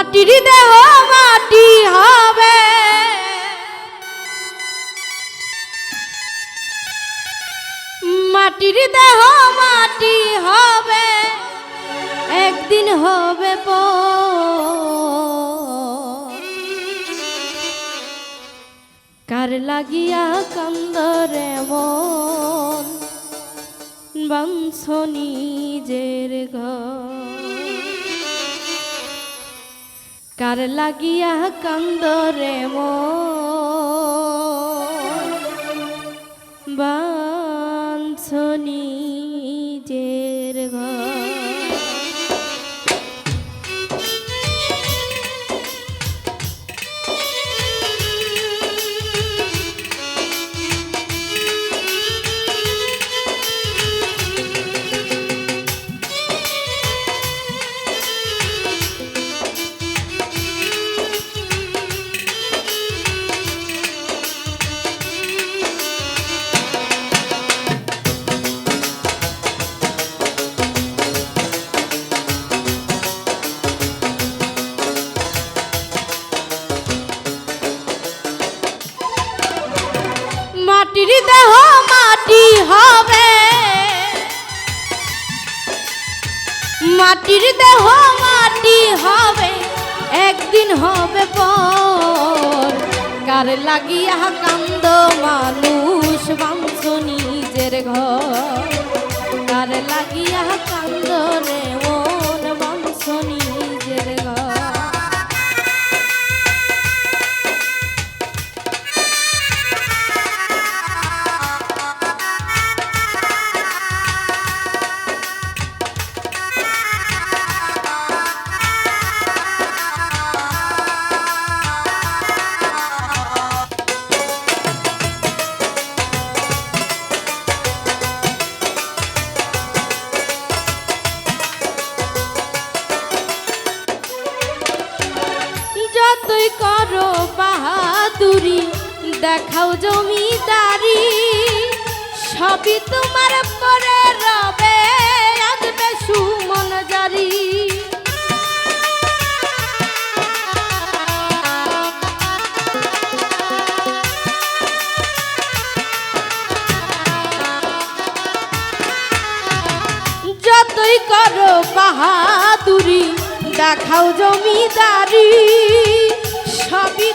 মাটির দেহ মাটি হবে মাটির দেহ মাটি হবে, একদিন হবে পর। কার লাগিয়া কান্দরে মন বংশ নিজের ঘর কার লাগিয়া কান্দরে মন? মাটির দেহ মাটি হবে। মাটির দেহ মাটি হবে, একদিন হবে পর। কার লাগিয়া কান্দ মানুষ বাংশ নিজের ঘর। কার লাগিয়া কান্দ রে মন করো বাহাদুরি, দেখাও জমিদারি। সবই তোমার পরে রবে আসবে সুমন জারি। যতই করো বাহাদুরি, দেখাও জমিদারি। সবই